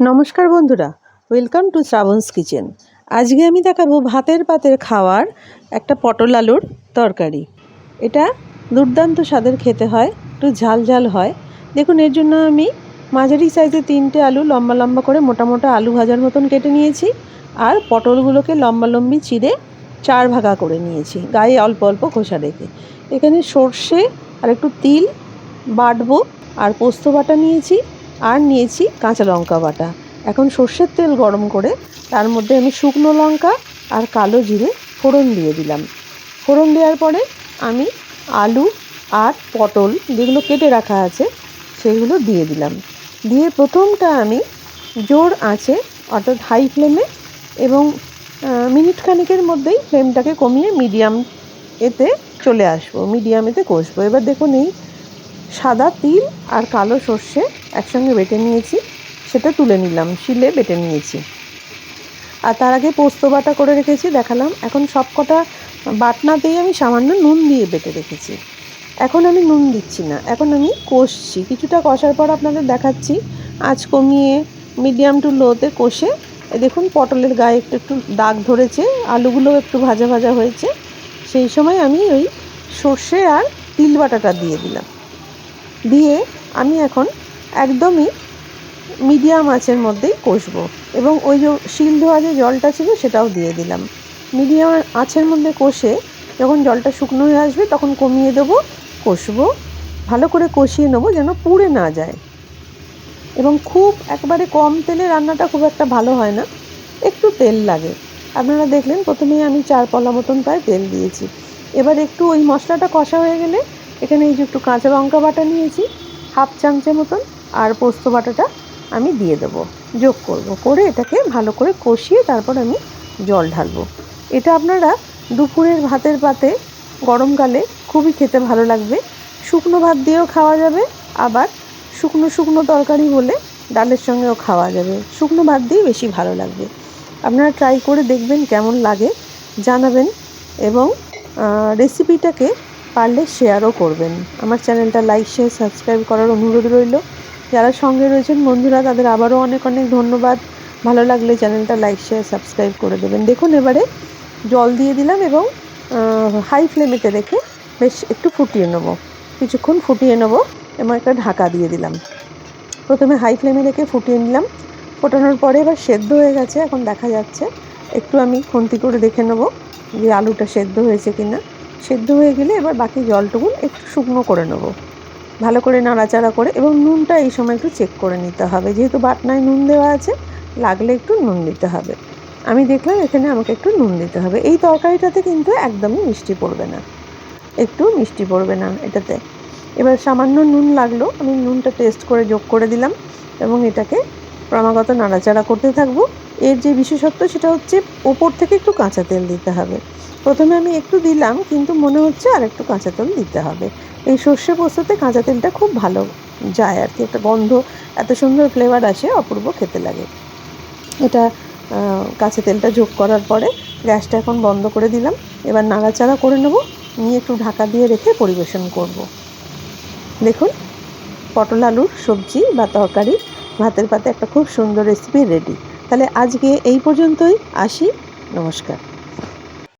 নমস্কার বন্ধুরা welcome to শ্রাবণস kitchen আজকে আমি দেখাবো ভাতের পাতের খাওয়ার একটা পটল আলুর তরকারি। এটা দুর্দান্ত স্বাদের খেতে হয়, একটু ঝাল ঝাল হয়। দেখুন, এর জন্য আমি মাঝারি সাইজে তিনটে আলু লম্বা লম্বা করে মোটা মোটা আলু ভাজার মতন কেটে নিয়েছি আর পটলগুলোকে লম্বা লম্বি চিড়ে চার ভাগা করে নিয়েছি, গায়ে অল্প অল্প খোসা রেখে। এখানে সর্ষে আর একটু তিল, বাটবো আর পোস্ত বাটা নিয়েছি। আর নিয়েছি কাঁচা লঙ্কা বাটা। এখন সর্ষের তেল গরম করে তার মধ্যে আমি শুকনো লঙ্কা আর কালো জিরে ফোড়ন দিয়ে দিলাম। ফোড়ন দেওয়ার পরে আমি আলু আর পটল যেগুলো কেটে রাখা আছে সেগুলো দিয়ে দিলাম। দিয়ে প্রথমটা আমি জোর আছে অর্থাৎ হাই ফ্লেমে এবং মিনিট খানিকের মধ্যেই ফ্লেমটাকে কমিয়ে মিডিয়াম এতে চলে আসব, মিডিয়াম এতে কষবো। এবার দেখুন এই সাদা, তিল আর কালো সর্ষে একসঙ্গে বেটে নিয়েছি। সেটা তুলে নিলাম, শিলে বেটে নিয়েছি। আর তার আগে পোস্ত বাটা করে রেখেছি, দেখালাম। এখন সব কটা বাটনাতেই আমি সামান্য নুন দিয়ে বেটে রেখেছি। এখন আমি নুন দিচ্ছি না, এখন আমি কষছি। কিছুটা কষার পর আপনাদের দেখাচ্ছি। আঁচ কমিয়ে মিডিয়াম টু লোতে কষে দেখুন পটলের গায়ে একটু একটু দাগ ধরেছে আলুগুলো একটু ভাজা ভাজা হয়েছে। সেই সময় আমি ওই সর্ষে আর তিল বাটাটা দিয়ে দিলাম। দিয়ে আমি এখন একদমই মিডিয়াম আঁচের মধ্যেই কষবো। এবং ওই যে শিল ধোয়া যে জলটা ছিল সেটাও দিয়ে দিলাম। মিডিয়াম আঁচের মধ্যে কষে যখন জলটা শুকনো হয়ে আসবে তখন কমিয়ে দেবো, কষবো, ভালো করে কষিয়ে নেব যেন পুড়ে না যায়। এবং খুব একবারে কম তেলে রান্নাটা খুব একটা ভালো হয় না, একটু তেল লাগে। আপনারা দেখলেন প্রথমেই আমি চার পলা মতন প্রায় তেল দিয়েছি। এবার একটু ওই মশলাটা কষা হয়ে গেলে এখানে এই যে একটু কাঁচা লঙ্কা বাটা নিয়েছি, হাফ চামচের মতন, আর পোস্ত বাটাটা আমি দিয়ে দেবো। যোগ করব, করে এটাকে ভালো করে কষিয়ে তারপর আমি জল ঢালবো। এটা আপনারা দুপুরের ভাতের পাতে গরমকালে খুবই খেতে ভালো লাগবে। শুকনো ভাত দিয়েও খাওয়া যাবে, আবার শুকনো শুকনো তরকারি হলে ডালের সঙ্গেও খাওয়া যাবে। শুকনো ভাত দিয়ে বেশি ভালো লাগবে। আপনারা ট্রাই করে দেখবেন কেমন লাগে, জানাবেন এবং রেসিপিটাকে পারলে শেয়ারও করবেন। আমার চ্যানেলটা লাইক শেয়ার সাবস্ক্রাইব করার অনুরোধ রইল। যারা সঙ্গে রয়েছেন, বন্ধুরা, তাদের আবারও অনেক অনেক ধন্যবাদ। ভালো লাগলে চ্যানেলটা লাইক শেয়ার সাবস্ক্রাইব করে দেবেন। দেখুন এবারে জল দিয়ে দিলাম এবং হাই ফ্লেমেতে রেখে বেশ একটু ফুটিয়ে নেব। কিছুক্ষণ ফুটিয়ে নেব এবং একটা ঢাকা দিয়ে দিলাম। প্রথমে হাই ফ্লেমে রেখে ফুটিয়ে নিলাম। ফোটানোর পরে এবার সেদ্ধ হয়ে গেছে, এখন দেখা যাচ্ছে। একটু আমি খুন্তি করে দেখে নেব যে আলুটা সেদ্ধ হয়েছে কি না সেদ্ধ হয়ে গেলে এবার বাকি জলটুকুন একটু শুকনো করে নেব। ভালো করে নাড়াচাড়া করে এবং নুনটা এই সময় একটু চেক করে নিতে হবে। যেহেতু বাটনায় নুন দেওয়া আছে, লাগলে একটু নুন দিতে হবে। আমি দেখলাম এখানে আমাকে একটু নুন দিতে হবে। এই তরকারিটাতে কিন্তু একদমই মিষ্টি পড়বে না। একটু মিষ্টি পড়বে না এটাতে। এবার সামান্য নুন লাগল। আমি নুনটা টেস্ট করে যোগ করে দিলাম এবং এটাকে ক্রমাগত নাড়াচাড়া করতে থাকব। এর যে বিশেষত্ব সেটা হচ্ছে ওপর থেকে একটু কাঁচা তেল দিতে হবে। প্রথমে আমি একটু দিলাম, কিন্তু মনে হচ্ছে আর একটু কাঁচা তেল দিতে হবে। এই সর্ষে পোস্ততে কাঁচা তেলটা খুব ভালো যায় আর কি, একটা গন্ধ, এত সুন্দর ফ্লেভার আসে, অপূর্ব খেতে লাগে। এটা কাঁচা তেলটা যোগ করার পরে গ্যাসটা এখন বন্ধ করে দিলাম। এবার নাড়াচাড়া করে নেব, নিয়ে একটু ঢাকা দিয়ে রেখে পরিবেশন করব। দেখুন, পটল আলুর সবজি বা তরকারি, ভাতের পাতে একটা খুব সুন্দর রেসিপি রেডি তাহলে আজকে এই পর্যন্তই আসি। নমস্কার।